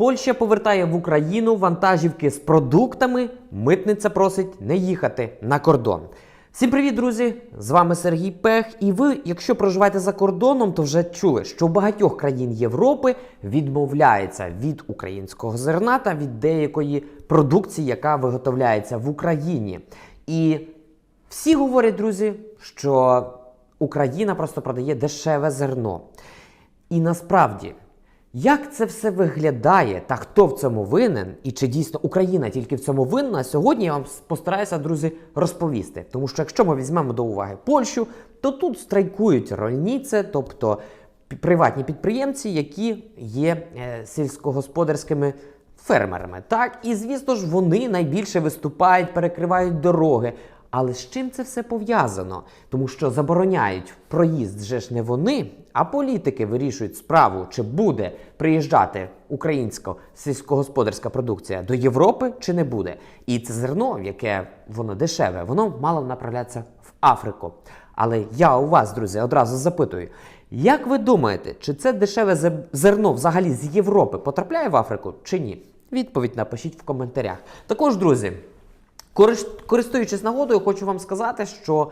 Польща повертає в Україну вантажівки з продуктами. Митниця просить не їхати на кордон. Всім привіт, друзі! З вами Сергій Пех. І ви, якщо проживаєте за кордоном, то вже чули, що багатьох країн Європи відмовляється від українського зерна та від деякої продукції, яка виготовляється в Україні. І всі говорять, друзі, що Україна просто продає дешеве зерно. І насправді, як це все виглядає та хто в цьому винен, і чи дійсно Україна тільки в цьому винна, сьогодні я вам постараюся, друзі, розповісти. Тому що якщо ми візьмемо до уваги Польщу, то тут страйкують рольніці, тобто приватні підприємці, які є е, сільськогосподарськими фермерами. Так, і звісно ж, вони найбільше виступають, перекривають дороги. Але з чим це все пов'язано? Тому що забороняють проїзд вже ж не вони, а політики вирішують справу, чи буде приїжджати українська сільськогосподарська продукція до Європи, чи не буде. І це зерно, яке воно дешеве, воно мало направлятися в Африку. Але я у вас, друзі, одразу запитую: як ви думаєте, чи це дешеве зе- зерно взагалі з Європи потрапляє в Африку чи ні? Відповідь напишіть в коментарях. Також, друзі, Користуючись нагодою, хочу вам сказати, що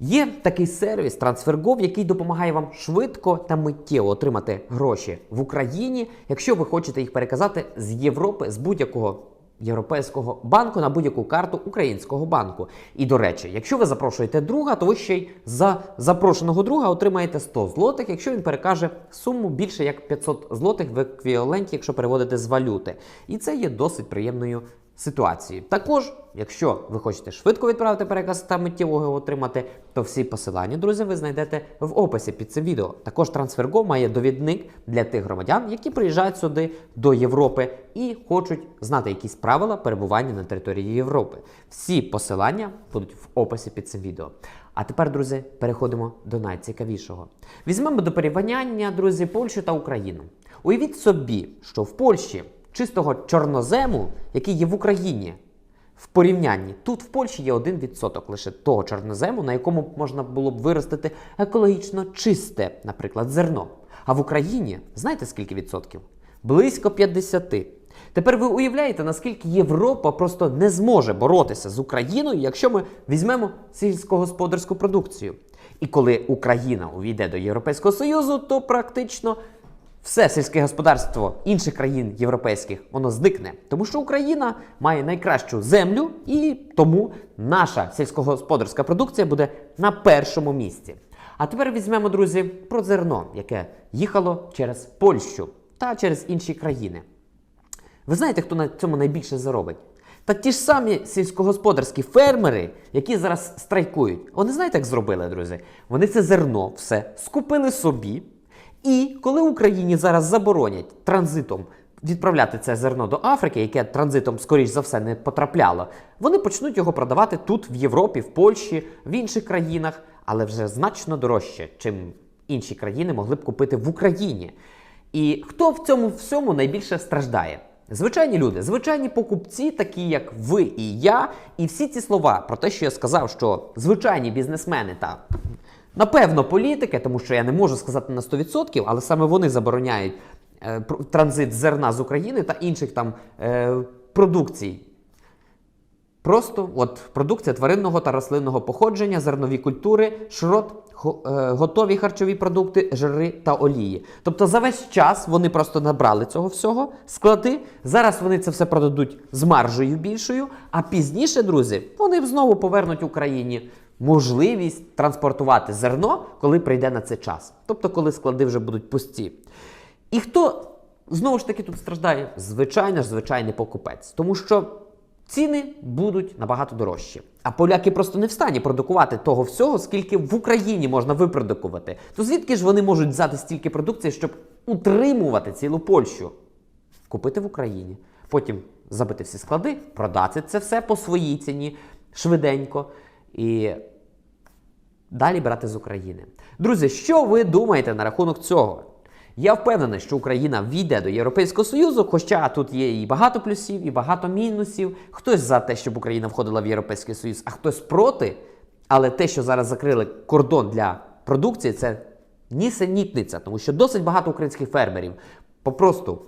є такий сервіс TransferGo, який допомагає вам швидко та миттєво отримати гроші в Україні, якщо ви хочете їх переказати з Європи, з будь-якого європейського банку на будь-яку карту українського банку. І до речі, якщо ви запрошуєте друга, то ви ще й за запрошеного друга отримаєте 100 злотих, якщо він перекаже суму більше як 500 злотих в еквіваленті, якщо переводити з валюти. І це є досить приємною ситуації. Також, якщо ви хочете швидко відправити переказ та миттєво його отримати, то всі посилання, друзі, ви знайдете в описі під цим відео. Також TransferGo має довідник для тих громадян, які приїжджають сюди до Європи і хочуть знати якісь правила перебування на території Європи. Всі посилання будуть в описі під цим відео. А тепер, друзі, переходимо до найцікавішого. Візьмемо до порівняння, друзі, Польщу та Україну. Уявіть собі, що в Польщі чистого чорнозему, який є в Україні, в порівнянні тут в Польщі є 1% лише того чорнозему, на якому можна було б виростити екологічно чисте, наприклад, зерно. А в Україні знаєте скільки відсотків? Близько 50. Тепер ви уявляєте, наскільки Європа просто не зможе боротися з Україною, якщо ми візьмемо сільськогосподарську продукцію. І коли Україна увійде до Європейського Союзу, то практично все сільське господарство інших країн європейських воно зникне, тому що Україна має найкращу землю, і тому наша сільськогосподарська продукція буде на першому місці. А тепер візьмемо, друзі, про зерно, яке їхало через Польщу та через інші країни. Ви знаєте, хто на цьому найбільше заробить? Та ті ж самі сільськогосподарські фермери, які зараз страйкують. Вони знаєте, як зробили, друзі? Вони це зерно все скупили собі. І коли Україні зараз заборонять транзитом відправляти це зерно до Африки, яке транзитом, скоріш за все, не потрапляло, вони почнуть його продавати тут, в Європі, в Польщі, в інших країнах, але вже значно дорожче, чим інші країни могли б купити в Україні. І хто в цьому всьому найбільше страждає? Звичайні люди, звичайні покупці, такі як ви і я, і всі ці слова про те, що я сказав, що звичайні бізнесмени та напевно політики, тому що я не можу сказати на 100%, але саме вони забороняють е, транзит зерна з України та інших там е, продукцій. Просто от продукція тваринного та рослинного походження, зернові культури, шрот, е, готові харчові продукти, жири та олії. Тобто за весь час вони просто набрали цього всього, склади. Зараз вони це все продадуть з маржею більшою, а пізніше, друзі, вони знову повернуть Україні можливість транспортувати зерно, коли прийде на це час. Тобто, коли склади вже будуть пусті. І хто знову ж таки тут страждає? Звичайно ж, звичайний покупець. Тому що ціни будуть набагато дорожчі. А поляки просто не в стані продукувати того всього, скільки в Україні можна випродукувати. То звідки ж вони можуть взяти стільки продукції, щоб утримувати цілу Польщу? Купити в Україні, потім забити всі склади, продати це все по своїй ціні швиденько і далі брати з України. Друзі, що ви думаєте на рахунок цього? Я впевнений, що Україна війде до Європейського Союзу, хоча тут є і багато плюсів, і багато мінусів. Хтось за те, щоб Україна входила в Європейський Союз, а хтось проти. Але те, що зараз закрили кордон для продукції, це нісенітниця, тому що досить багато українських фермерів попросту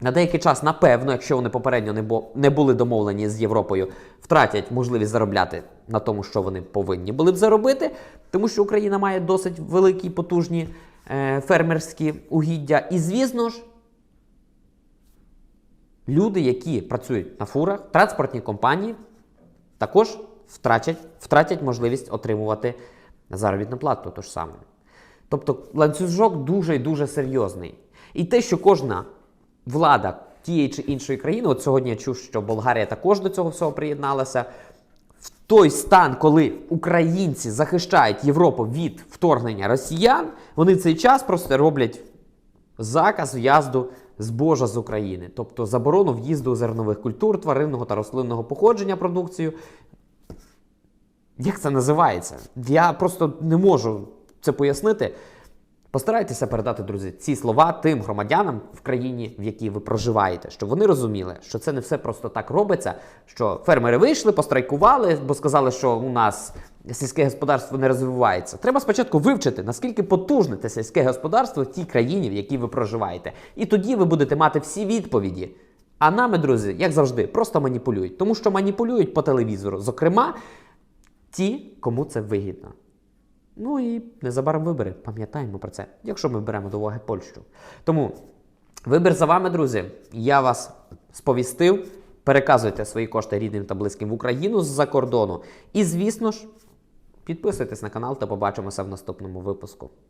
на деякий час, напевно, якщо вони попередньо не, бо, не були домовлені з Європою, втратять можливість заробляти на тому, що вони повинні були б заробити, тому що Україна має досить великі потужні е, фермерські угіддя. І звісно ж, люди, які працюють на фурах, транспортні компанії, також втратять, втратять можливість отримувати заробітну плату ту ж саму. Тобто ланцюжок дуже і дуже серйозний. І те, що кожна влада тієї чи іншої країни, от сьогодні я чув, що Болгарія також до цього всього приєдналася. В той стан, коли українці захищають Європу від вторгнення росіян, вони цей час просто роблять заказ в'язду збожа з України, тобто заборону в'їзду зернових культур, тваринного та рослинного походження продукцію. Як це називається? Я просто не можу це пояснити. Постарайтеся передати, друзі, ці слова тим громадянам в країні, в якій ви проживаєте, щоб вони розуміли, що це не все просто так робиться. Що фермери вийшли, пострайкували, бо сказали, що у нас сільське господарство не розвивається. Треба спочатку вивчити, наскільки потужне те сільське господарство в тій країні, в якій ви проживаєте. І тоді ви будете мати всі відповіді. А нами, друзі, як завжди, просто маніпулюють, тому що маніпулюють по телевізору, зокрема, ті, кому це вигідно. Ну і незабаром вибори. Пам'ятаємо про це, якщо ми беремо до уваги Польщу. Тому вибір за вами, друзі. Я вас сповістив. Переказуйте свої кошти рідним та близьким в Україну з-за кордону. І, звісно ж, підписуйтесь на канал та побачимося в наступному випуску.